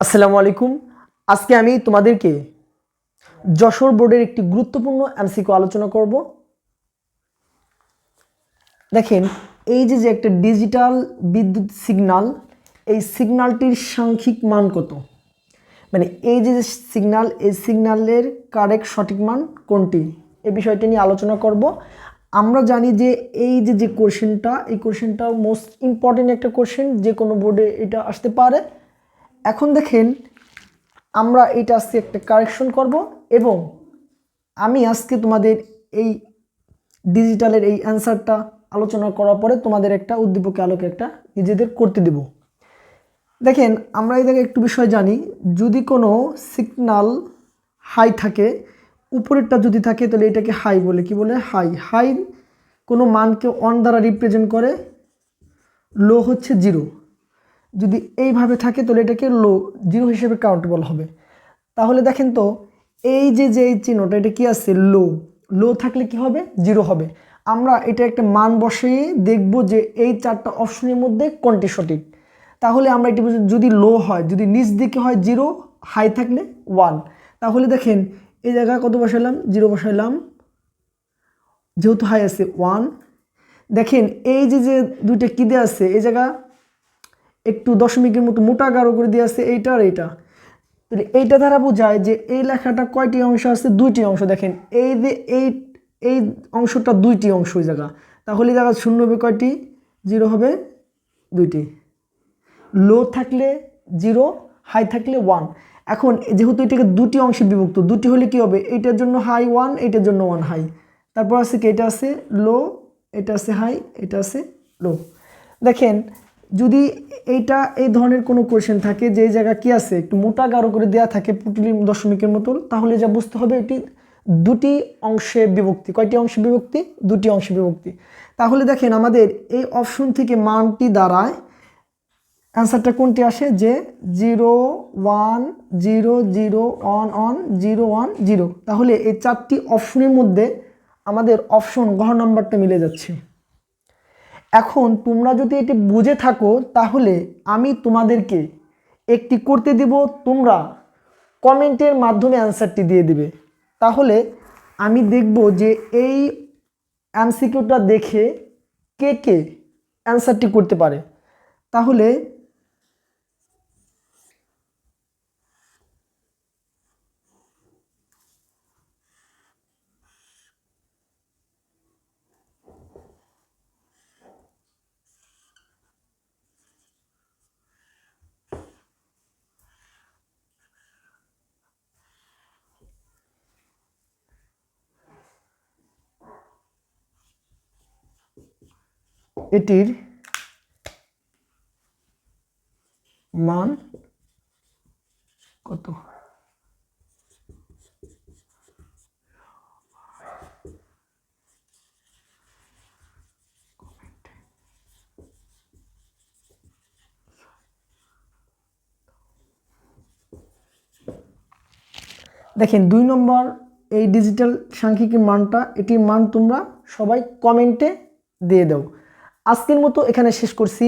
আসসালামু আলাইকুম। আজকে আমি তোমাদেরকে যশোর বোর্ডের একটি গুরুত্বপূর্ণ এমসিকিউ আলোচনা করব। দেখেন, এই যে যে একটা ডিজিটাল বিদ্যুৎ সিগনাল, এই সিগনালটির সাংখ্যিক মান কত? মানে এই যে সিগন্যাল এই সিগনালের কারেক্ট সঠিক মান কোনটি? এই বিষয়টি নিয়ে আলোচনা করব। আমরা জানি যে এই যে যে কোশ্চেনটা এই কোশ্চেনটা মোস্ট ইম্পর্টেন্ট একটা কোশ্চেন যে কোনো বোর্ডে এটা আসতে পারে। এখন দেখেন আমরা এটা আজকে একটা কারেকশন করব এবং আমি আজকে তোমাদের এই ডিজিটালের এই অ্যান্সারটা আলোচনা করার পরে তোমাদের একটা উদ্দীপকে আলোকে একটা নিজেদের করতে দেব। দেখেন আমরা এই একটু বিষয় জানি, যদি কোনো সিগনাল হাই থাকে, উপরেরটা যদি থাকে তাহলে এটাকে হাই বলে। কি বলে? হাই হাই কোনো মানকে অন দ্বারা রিপ্রেজেন্ট করে লো হচ্ছে জিরো যদি এইভাবে থাকে তাহলে এটাকে লো জিরো হিসেবে কাউন্টেবল হবে। তাহলে দেখেন তো, এই যে যে চিহ্নটা, এটা কি আছে? লো লো থাকলে কি হবে? জিরো হবে। আমরা এটা একটা মান বসিয়ে দেখব যে এই চারটা অপশনের মধ্যে কোনটি সঠিক। তাহলে আমরা এটি যদি লো হয়, যদি নিচ দিকে হয় জিরো হাই থাকলে ওয়ান তাহলে দেখেন, এই জায়গায় কত বসাইলাম? জিরো বসাইলাম। যেহেতু হাই আছে ওয়ান দেখেন, এই যে যে দুইটা কী দেওয়া আছে? এই জায়গা একটু দশমিকের মতো মোটা গাঢ় করে দিয়ে আছে এইটা আর এইটা। তাহলে এইটা দ্বারা বোঝায় যে এই লেখাটা কয়টি অংশ আছে? দুইটি অংশ। দেখেন, এই যে এই এই অংশটা দুইটি অংশ ওই জায়গা। তাহলে জায়গা শূন্য হবে কয়টি? জিরো হবে দুইটি। লো থাকলে জিরো, হাই থাকলে ওয়ান। এখন যেহেতু এটাকে দুটি অংশে বিভক্ত, দুটি হলে কি হবে? এইটার জন্য হাই ওয়ান, এইটার জন্য ওয়ান হাই। তারপর আছে কি? এটা আছে লো, এটা আছে হাই, এটা আছে লো। দেখেন যদি এইটা, এই ধরনের কোনো কোয়েশ্চেন থাকে, যে জায়গা কি আছে, একটু মোটা গাঢ় করে দেওয়া থাকে পুটলি দশমিকের মতন, তাহলে যা বুঝতে হবে এটি দুটি অংশে বিভক্তি। কয়টি অংশে বিভক্তি? দুটি অংশে বিভক্তি। তাহলে দেখেন আমাদের এই অপশন থেকে মানটি দাঁড়ায়। অ্যান্সারটা কোনটি আসে? যে zero one zero zero one one zero one zero তাহলে এই চারটি অপশনের মধ্যে আমাদের অপশন ঘর নাম্বারটা মিলে যাচ্ছে। এখন তোমরা যদি এটি বুঝে থাকো, তাহলে আমি তোমাদেরকে একটি করতে দিব, তোমরা কমেন্টের মাধ্যমে অ্যান্সারটি দিয়ে দিবে। তাহলে আমি দেখব যে এই এমসিকিউটা দেখে কে কে অ্যান্সারটি করতে পারে। তাহলে এটির মান কত? দেখেন, দুই নম্বর এই ডিজিটাল সাংখ্যিকের মানটা, এটির মান তোমরা সবাই কমেন্টে দিয়ে দাও। আজকের মতো এখানে শেষ করছি।